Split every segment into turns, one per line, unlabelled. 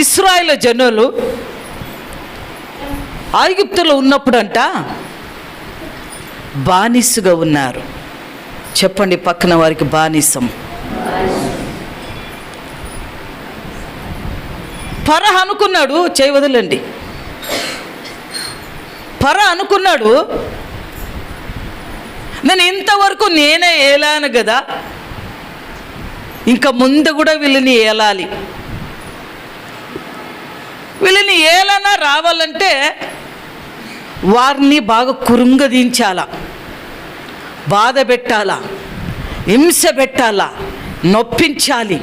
Israel జనులు ఐగుప్తులో ఉన్నప్పుడంట బానిసుగా ఉన్నారు. చెప్పండి పక్కన వారికి బానిసం. పర అనుకున్నాడు చేయి వదలండి. పర అనుకున్నాడు నేను ఇంతవరకు నేనే ఏలాను కదా ఇంకా ముందు కూడా వీళ్ళని ఏలాలి. వీళ్ళని ఏలైనా రావాలంటే వారిని బాగా కురుంగదించాలా బాధ పెట్టాలా హింస పెట్టాలా నొప్పించాలి.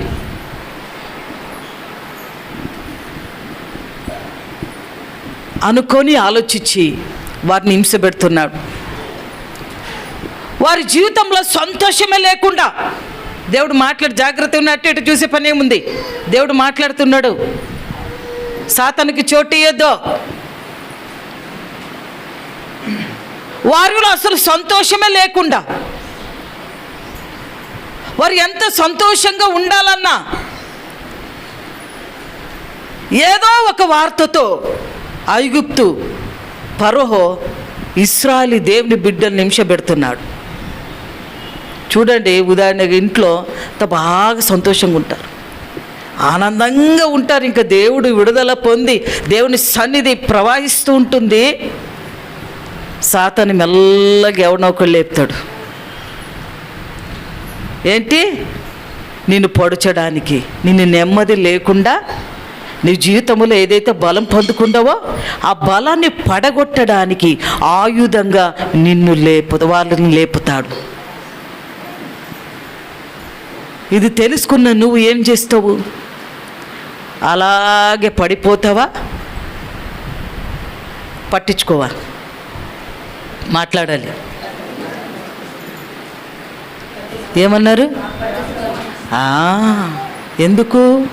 అనుకొని ఆలోచించి వారిని హింస పెడుతున్నాడు. వారి జీవితంలో సంతోషమే లేకుండా దేవుడు మాట్లాడి జాగ్రత్త ఉన్నట్టు ఇటు చూసే పని ఏముంది? దేవుడు మాట్లాడుతున్నాడు. సాతానికి చోటు ఇయ్యద్దు. వారిలో అసలు సంతోషమే లేకుండా వారు ఎంత సంతోషంగా ఉండాలన్నా ఏదో ఒక వార్తతో ఐగుప్తు పరోహో ఇస్రాయలి దేవుని బిడ్డలు నిమిషపెడుతున్నాడు చూడండి ఉదాహరణగా ఇంట్లో అంత బాగా సంతోషంగా ఉంటారు. ఆనందంగా ఉంటారు. ఇంకా దేవుడు విడుదల పొంది దేవుని సన్నిధి ప్రవహిస్తూ ఉంటుంది. సాతని మెల్లగా ఎవడో లేపుతాడు. ఏంటి? నిన్ను పొడచడానికి నిన్ను నెమ్మది లేకుండా నీ జీవితంలో ఏదైతే బలం పొందుకుంటావో ఆ బలాన్ని పడగొట్టడానికి ఆయుధంగా నిన్ను లేపు వాళ్ళని లేపుతాడు. ఇది తెలుసుకున్న నువ్వు ఏం చేస్తావు? అలాగే పడిపోతావా? పట్టించుకోవా? మాట్లాడాలి. ఏమన్నారు? ఎందుకు?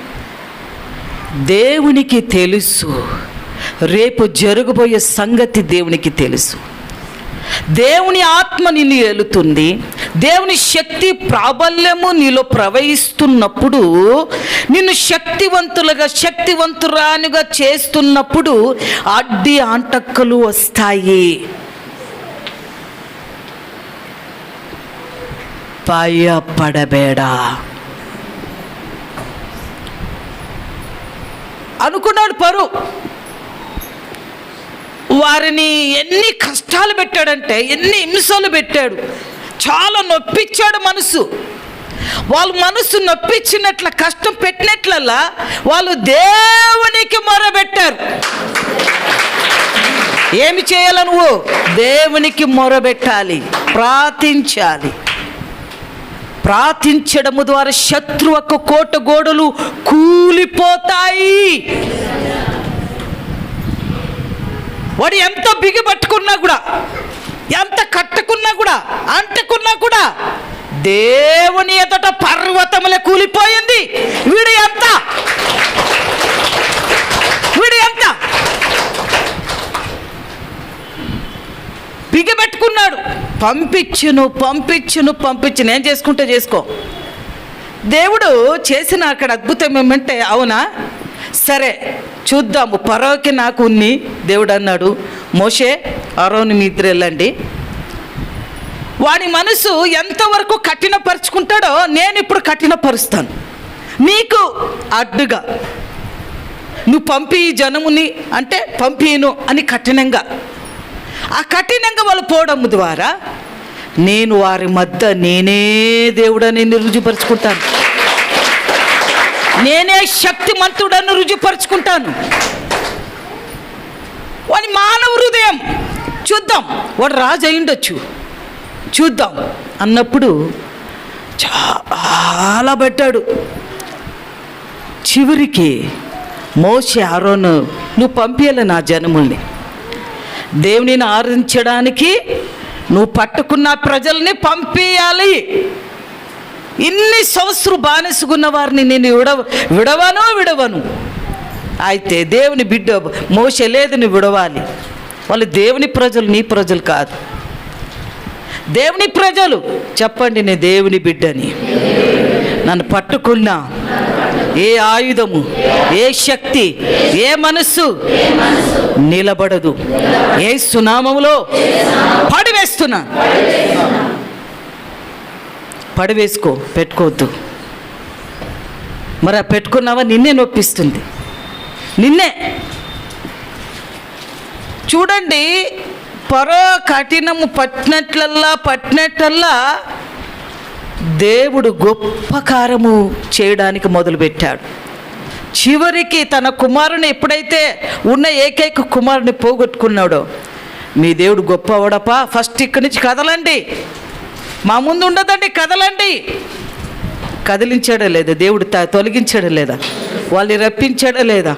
దేవునికి తెలుసు. రేపు జరగబోయే సంగతి దేవునికి తెలుసు. దేవుని ఆత్మ నిన్ను ఏలుతుంది. దేవుని శక్తి ప్రాబల్యము నీలో ప్రవహిస్తున్నప్పుడు నిన్ను శక్తివంతులుగా శక్తివంతురానిగా చేస్తున్నప్పుడు అడ్డి ఆంటక్కలు వస్తాయి. భయపడబేడా. అనుకున్నాడు పరు. వారిని ఎన్ని కష్టాలు పెట్టాడంటే ఎన్ని హింసలు పెట్టాడు. చాలా నొప్పించాడు మనసు. వాళ్ళు మనసు నొప్పించినట్ల కష్టం పెట్టినట్లల్లా వాళ్ళు దేవునికి మొరబెట్టారు. ఏమి చేయాల నువ్వు? దేవునికి మొరబెట్టాలి ప్రార్థించాలి. ప్రార్థించడము ద్వారా శత్రువుకు కోట గోడలు కూలిపోతాయి. వాడు ఎంత బిగి పట్టుకున్నా కూడా ఎంత కట్టుకున్నా కూడా అంటుకున్నా కూడా దేవుని ఎదుట పర్వతములే కూలిపోయింది. వీడు ఎంత? వీడు ఎంత? బిగబెట్టుకున్నాడు పంపించును పంపించును పంపించును. ఏం చేసుకుంటే చేసుకో. దేవుడు చేసిన అక్కడ అద్భుతం ఏమంటే అవునా? సరే చూద్దాము. పరోకి నాకు ఉన్ని దేవుడు అన్నాడు మోషే అరోని మీ వెళ్ళండి వాడి మనసు ఎంతవరకు కఠినపరుచుకుంటాడో నేను ఇప్పుడు కఠినపరుస్తాను. నీకు అడ్డుగా నువ్వు పంపి జనముని అంటే పంపిను అని కఠినంగా. ఆ కఠినంగా వాళ్ళు పోవడం ద్వారా నేను వారి మధ్య నేనే దేవుడని రుజుపరుచుకుంటాను నేనే శక్తిమంతుడని రుజుపరుచుకుంటాను. మానవ హృదయం. చూద్దాం వాడు రాజు అయ్యుండొచ్చు. చూద్దాం. అన్నప్పుడు చాలా పెట్టాడు చివరికి మోసే ఆరోను నువ్వు పంపించాలి నా జనముల్ని. దేవునిని ఆరాధించడానికి నువ్వు పట్టుకున్న ప్రజల్ని పంపించాలి ఇన్ని సంవత్సరం బానిసుకున్న వారిని నేను విడ విడవను విడవను. అయితే దేవుని బిడ్డ మోస లేదు నువ్వు విడవాలి. వాళ్ళు దేవుని ప్రజలు నీ ప్రజలు కాదు. దేవుని ప్రజలు చెప్పండి నేను దేవుని బిడ్డని. నన్ను పట్టుకున్నా ఏ ఆయుధము ఏ శక్తి ఏ మనస్సు నిలబడదు. ఏ సునామములో పడివేస్తున్నా. పడివేసుకో పెట్టుకోవద్దు. మరి ఆ పెట్టుకున్నావా నిన్నే నొప్పిస్తుంది. నిన్నే. చూడండి పరో కఠినము పట్టినట్లల్లా పట్టినట్లల్లా దేవుడు గొప్ప కారము చేయడానికి మొదలుపెట్టాడు. చివరికి తన కుమారుని ఎప్పుడైతే ఉన్న ఏకైక కుమారుని పోగొట్టుకున్నాడో మీ దేవుడు గొప్ప అవడపా ఫస్ట్ ఇక్కడి నుంచి కదలండి. మా ముందు ఉండదండి కదలండి. కదిలించాడా లేదా? దేవుడు త- తొలగించాడా లేదా? వాళ్ళని రప్పించాడా లేదా?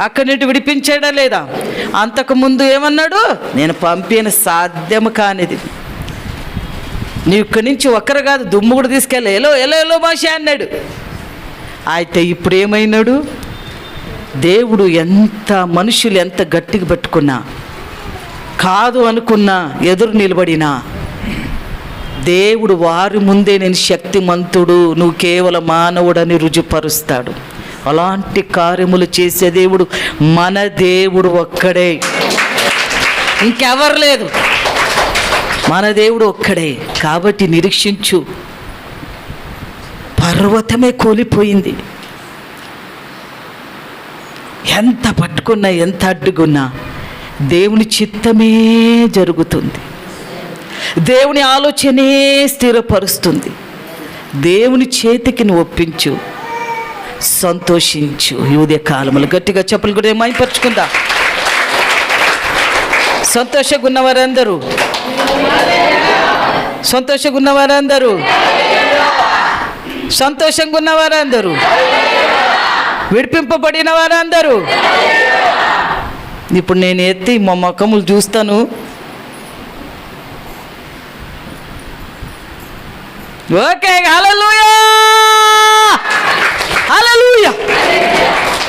అక్కడి నుండి విడిపించాడా లేదా? అంతకుముందు ఏమన్నాడు? నేను పంపిన సాధ్యము కానిది. నీవు ఇక్కడి నుంచి ఒక్కరు కాదు దుమ్ము కూడా తీసుకెళ్ళి ఎలో ఎలో ఎలో భాష అన్నాడు. అయితే ఇప్పుడు ఏమైనాడు? దేవుడు ఎంత మనుషులు ఎంత గట్టిగా పట్టుకున్నా కాదు అనుకున్నా ఎదురు నిలబడినా దేవుడు వారి ముందే నేను శక్తిమంతుడు నువ్వు కేవలం మానవుడని రుజుపరుస్తాడు. అలాంటి కార్యములు చేసే దేవుడు మన దేవుడు ఒక్కడే. ఇంకెవరు లేదు. మన దేవుడు ఒక్కడే. కాబట్టి నిరీక్షించు. పర్వతమే కూలిపోయింది. ఎంత పట్టుకున్నా ఎంత అడ్డుకున్నా దేవుని చిత్తమే జరుగుతుంది. దేవుని ఆలోచనే స్థిరపరుస్తుంది. దేవుని చేతికి నువ్వు ఒప్పించు. సంతోషించు. ఈ ఉదయ కాలములు గట్టిగా చెప్పులు కూడా మైపరుచుకుందా? సంతోషంగా ఉన్నవారందరూ సంతోషంగా ఉన్నవారందరూ సంతోషంగా ఉన్నవారందరూ విడిపింపబడిన వారందరూ ఇప్పుడు నేను ఎత్తి మా మొక్కములు చూస్తాను. Okay hallelujah!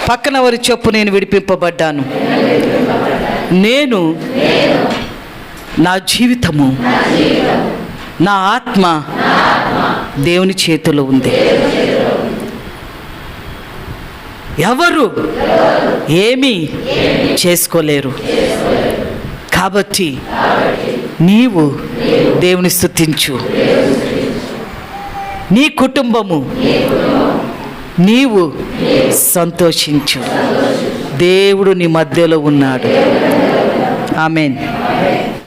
పక్కన వారి చెప్పు నేను విడిపింపబడ్డాను. నేను నా జీవితము నా ఆత్మ దేవుని చేతిలో ఉంది. ఎవరు ఏమీ చేసుకోలేరు. కాబట్టి నీవు దేవుని స్థుతించు నీ కుటుంబము నీవు సంతోషించు. దేవుడు నీ మధ్యలో ఉన్నాడు. ఆమెన్.